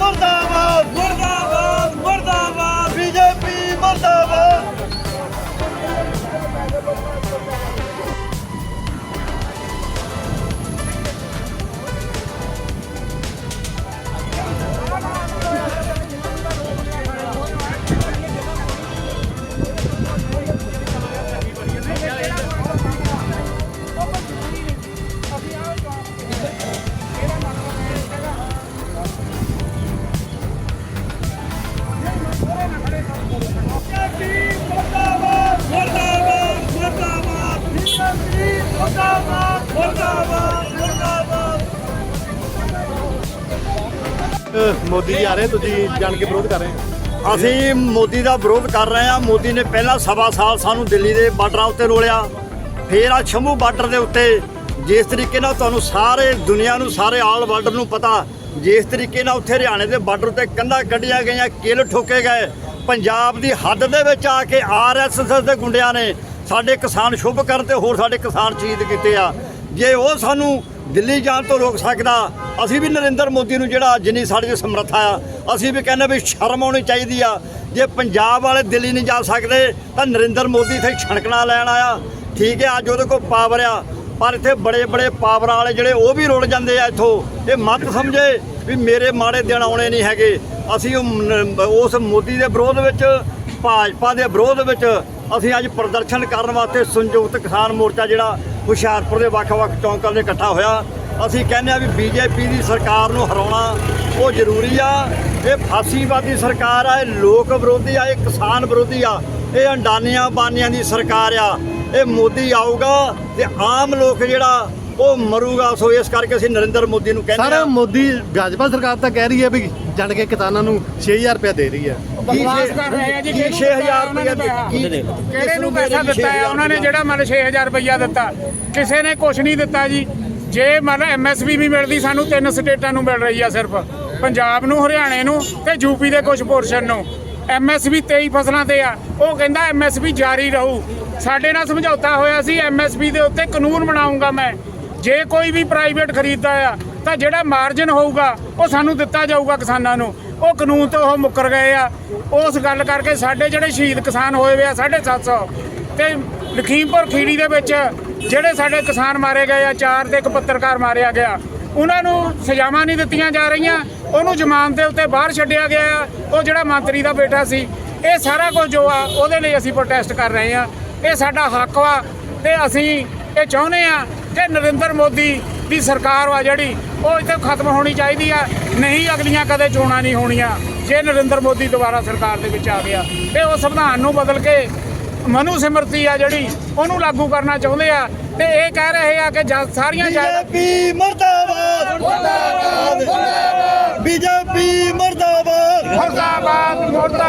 ป้องกั ਮੋਦੀ ਜੀ ਆ ਰਹੇ, ਤੁਸੀਂ ਜਾਣ ਕੇ ਵਿਰੋਧ ਕਰ ਰਹੇ ਹੋ? ਅਸੀਂ ਮੋਦੀ ਦਾ ਵਿਰੋਧ ਕਰ ਰਹੇ ਹਾਂ। ਮੋਦੀ ਨੇ ਪਹਿਲਾਂ ਸਵਾ ਸਾਲ ਸਾਨੂੰ ਦਿੱਲੀ ਦੇ ਬਾਰਡਰਾਂ ਉੱਤੇ ਰੋਲਿਆ। ਫੇਰ ਆ ਸ਼ੰਭੂ ਬਾਰਡਰ ਦੇ ਉੱਤੇ। ਜਿਸ ਤਰੀਕੇ ਨਾਲ ਤੁਹਾਨੂੰ ਸਾਰੇ ਦੁਨੀਆ ਨੂੰ, ਸਾਰੇ ਆਲ ਵਰਲਡ ਨੂੰ ਪਤਾ, ਜਿਸ ਤਰੀਕੇ ਨਾਲ ਉੱਥੇ ਹਰਿਆਣੇ ਦੇ ਬਾਰਡਰ ਤੇ ਕੰਧਾਂ ਕੱਢੀਆਂ ਗਈਆਂ, ਕਿੱਲ ਠੋਕੇ ਗਏ। ਪੰਜਾਬ ਦੀ ਹੱਦ ਦੇ ਵਿੱਚ ਆ ਕੇ ਆਰਐਸਐਸ ਦੇ ਗੁੰਡਿਆਂ ਨੇ ਸਾਡੇ ਕਿਸਾਨ ਸ਼ੁਭ ਕਰਨ ਤੇ ਹੋਰ ਸਾਡੇ ਕਿਸਾਨ ਸ਼ਹੀਦ ਕੀਤੇ ਆ। ਜੇ ਉਹ ਸਾਨੂੰ ਦਿੱਲੀ ਜਾਣ ਤੋਂ ਰੋਕ ਸਕਦਾ। ਅਸੀਂ ਵੀ ਨਰਿੰਦਰ ਮੋਦੀ ਨੂੰ ਜਿਹੜਾ ਜਿੰਨੀ ਸਾਡੇ 'ਚ ਸਮਰੱਥਾ ਆ, ਅਸੀਂ ਵੀ ਕਹਿੰਦੇ ਵੀ ਸ਼ਰਮ ਆਉਣੀ ਚਾਹੀਦੀ ਆ। ਜੇ ਪੰਜਾਬ ਵਾਲੇ ਦਿੱਲੀ ਨਹੀਂ ਜਾ ਸਕਦੇ, ਤਾਂ ਨਰਿੰਦਰ ਮੋਦੀ ਇੱਥੇ ਛਣਕਣਾ ਲੈਣ ਆਇਆ। ਠੀਕ ਹੈ, ਅੱਜ ਉਹਦੇ ਕੋਲ ਪਾਵਰ ਆ, ਪਰ ਇੱਥੇ ਬੜੇ ਬੜੇ ਪਾਵਰ ਵਾਲੇ ਜਿਹੜੇ ਉਹ ਵੀ ਰੁੜ ਜਾਂਦੇ ਆ ਇੱਥੋਂ। ਇਹ ਮਤ ਸਮਝੇ ਵੀ ਮੇਰੇ ਮਾੜੇ ਦਿਨ ਆਉਣੇ ਨਹੀਂ ਹੈਗੇ। ਅਸੀਂ ਉਹ ਉਸ ਮੋਦੀ ਦੇ ਵਿਰੋਧ ਵਿੱਚ, ਭਾਜਪਾ ਦੇ ਵਿਰੋਧ ਵਿੱਚ, ਅਸੀਂ ਅੱਜ ਪ੍ਰਦਰਸ਼ਨ ਕਰਨ ਵਾਸਤੇ ਸੰਯੁਕਤ ਕਿਸਾਨ ਮੋਰਚਾ ਜਿਹੜਾ ਹੁਸ਼ਿਆਰਪੁਰ ਦੇ ਵੱਖ-ਵੱਖ ਚੌਂਕਾਂ ਦੇ ਇਕੱਠਾ ਹੋਇਆ। ਅਸੀਂ ਕਹਿੰਦੇ ਆ ਵੀ ਬੀਜੇਪੀ ਦੀ ਸਰਕਾਰ ਨੂੰ ਹਰਾਉਣਾ ਉਹ ਜ਼ਰੂਰੀ ਆ। ਇਹ ਫਾਸੀਵਾਦੀ ਸਰਕਾਰ ਆ ਇਹ ਲੋਕ ਵਿਰੋਧੀ ਆ ਇਹ ਕਿਸਾਨ ਵਿਰੋਧੀ ਆ ਇਹ ਅੰਡਾਨੀਆਂ ਬਾਨੀਆਂ ਦੀ ਸਰਕਾਰ ਆ। ਇਹ ਮੋਦੀ ਆਊਗਾ ਤੇ ਆਮ ਲੋਕ ਜਿਹੜਾ ਉਹ ਮਰੂਗਾ। ਸੋ ਇਸ ਕਰਕੇ ਅਸੀਂ ਨਰਿੰਦਰ ਮੋਦੀ ਨੂੰ ਕਹਿੰਦੇ ਸਰ ਆ ਮੋਦੀ ਭਾਜਪਾ ਸਰਕਾਰ ਤਾਂ ਕਹਿ ਰਹੀ ਹੈ ਵੀ ਜਾਣ ਕੇ ਕਿਸਾਨਾਂ ਨੂੰ 6000 ਰੁਪਏ ਦੇ ਰਹੀ ਹੈ। ਬਕਵਾਸ ਕਰ ਰਹੇ ਆ ਜੀ ਕੀ ਕਿਹਨੂੰ 6000 ਉਹਨਾਂ ਨੇ ਰੁਪਏ ਕਿਹਾ? ਕੀ- ਕਿਹੜੇ ਕਿਸ ਨੂੰ ਦੇ ਪੈਸਾ ਰਹੇ ਦਿੱਤਾ ਹੈ? 6000 ਉਹਨਾਂ ਨੇ ਜਿਹੜਾ ਮਨ 6000 ਰੁਪਈਆ ਦਿੱਤਾ। ਕਿਸੇ ਨੇ ਕੁਝ ਨਹੀਂ ਦਿੱਤਾ ਜੀ। ਜੇ ਮਨ ਐਮਐਸਪੀ ਵੀ ਮਿਲਦੀ ਸਾਨੂੰ ਤਿੰਨ ਸਟੇਟਾਂ ਨੂੰ ਮਿਲ ਰਹੀ ਆ ਸਿਰਫ। ਪੰਜਾਬ ਨੂੰ ਹਰਿਆਣੇ ਨੂੰ ਤੇ ਯੂਪੀ ਦੇ ਕੁਝ ਪੋਰਸ਼ਨ ਨੂੰ। ਐਮਐਸਪੀ 23 ਫਸਲਾਂ ਤੇ ਆ। ਉਹ ਕਹਿੰਦਾ ਐਮਐਸਪੀ ਜਾਰੀ ਰਹੂ। ਸਾਡੇ ਨਾਲ ਸਮਝੌਤਾ ਹੋਇਆ ਸੀ ਐਮਐਸਪੀ ਦੇ ਉੱਤੇ ਕਾਨੂੰਨ ਬਣਾਉਂਗਾ ਮੈਂ। ਜੇ ਕੋਈ ਵੀ ਪ੍ਰਾਈਵੇਟ ਖਰੀਦਦਾ ਆ ਤਾਂ ਜਿਹੜਾ ਮਾਰਜਨ ਹੋਊਗਾ ਉਹ ਸਾਨੂੰ ਦਿੱਤਾ ਜਾਊਗਾ ਕਿਸਾਨਾਂ ਨੂੰ। ਉਹ ਕਾਨੂੰਨ ਤੋਂ ਉਹ ਮੁੱਕਰ ਗਏ ਆ। ਉਸ ਗੱਲ ਕਰਕੇ ਸਾਡੇ ਜਿਹੜੇ ਸ਼ਹੀਦ ਕਿਸਾਨ ਹੋਏ ਵੇ ਆ 750 ਤੇ ਲਖੀਮਪੁਰ ਖੀੜੀ ਦੇ ਵਿੱਚ ਜਿਹੜੇ ਸਾਡੇ ਕਿਸਾਨ ਮਾਰੇ ਗਏ ਆ, ਚਾਰ ਤੇ ਇੱਕ ਪੱਤਰਕਾਰ ਮਾਰਿਆ ਗਿਆ। ਉਹਨਾਂ ਨੂੰ ਸਜ਼ਾਵਾਂ ਨਹੀਂ ਦਿੱਤੀਆਂ ਜਾ ਰਹੀਆਂ। ਉਹਨੂੰ ਜ਼ਮਾਨਤ ਦੇ ਉੱਤੇ ਬਾਹਰ ਛੱਡਿਆ ਗਿਆ ਆ। ਉਹ ਜਿਹੜਾ ਮੰਤਰੀ ਦਾ ਬੇਟਾ ਸੀ, ਇਹ ਸਾਰਾ ਕੁਝ ਜੋ ਆ, ਉਹਦੇ ਲਈ ਅਸੀਂ ਪ੍ਰੋਟੈਸਟ ਕਰ ਰਹੇ ਆ। ਇਹ ਸਾਡਾ ਹੱਕ ਵਾ ਤੇ ਅਸੀਂ ਇਹ ਚਾਹੁੰਦੇ ਆ ਕਿ ਨਰਿੰਦਰ ਮੋਦੀ ਦੀ ਸਰਕਾਰ ਵਾ ਜਿਹੜੀ ਉਹ ਇੱਥੇ ਖਤਮ ਹੋਣੀ ਚਾਹੀਦੀ ਆ। ਨਹੀਂ ਅਗਲੀਆਂ ਕਦੇ ਚੋਣਾਂ ਨਹੀਂ ਹੋਣੀਆਂ। ਜੇ ਨਰਿੰਦਰ ਮੋਦੀ ਦੁਬਾਰਾ ਸਰਕਾਰ ਦੇ ਵਿੱਚ ਆ ਗਿਆ ਤੇ ਉਹ ਸੰਵਿਧਾਨ ਨੂੰ ਬਦਲ ਕੇ ਮਨੂ ਸਿਮਰਤੀ ਆ ਜਿਹੜੀ ਉਹਨੂੰ ਲਾਗੂ ਕਰਨਾ ਚਾਹੁੰਦੇ ਆ। ਤੇ ਇਹ ਕਹਿ ਰਹੇ ਆ ਕਿ ਸਾਰੀਆਂ ਬੀਜੇਪੀ ਮਰਦਾਬਾਦ। ਮਰਦਾਬਾਦ ਬੀਜੇਪੀ ਮਰਦਾਬਾਦ। ਮੁਰਦਾਬਾਦ ਮੁਰਦਾ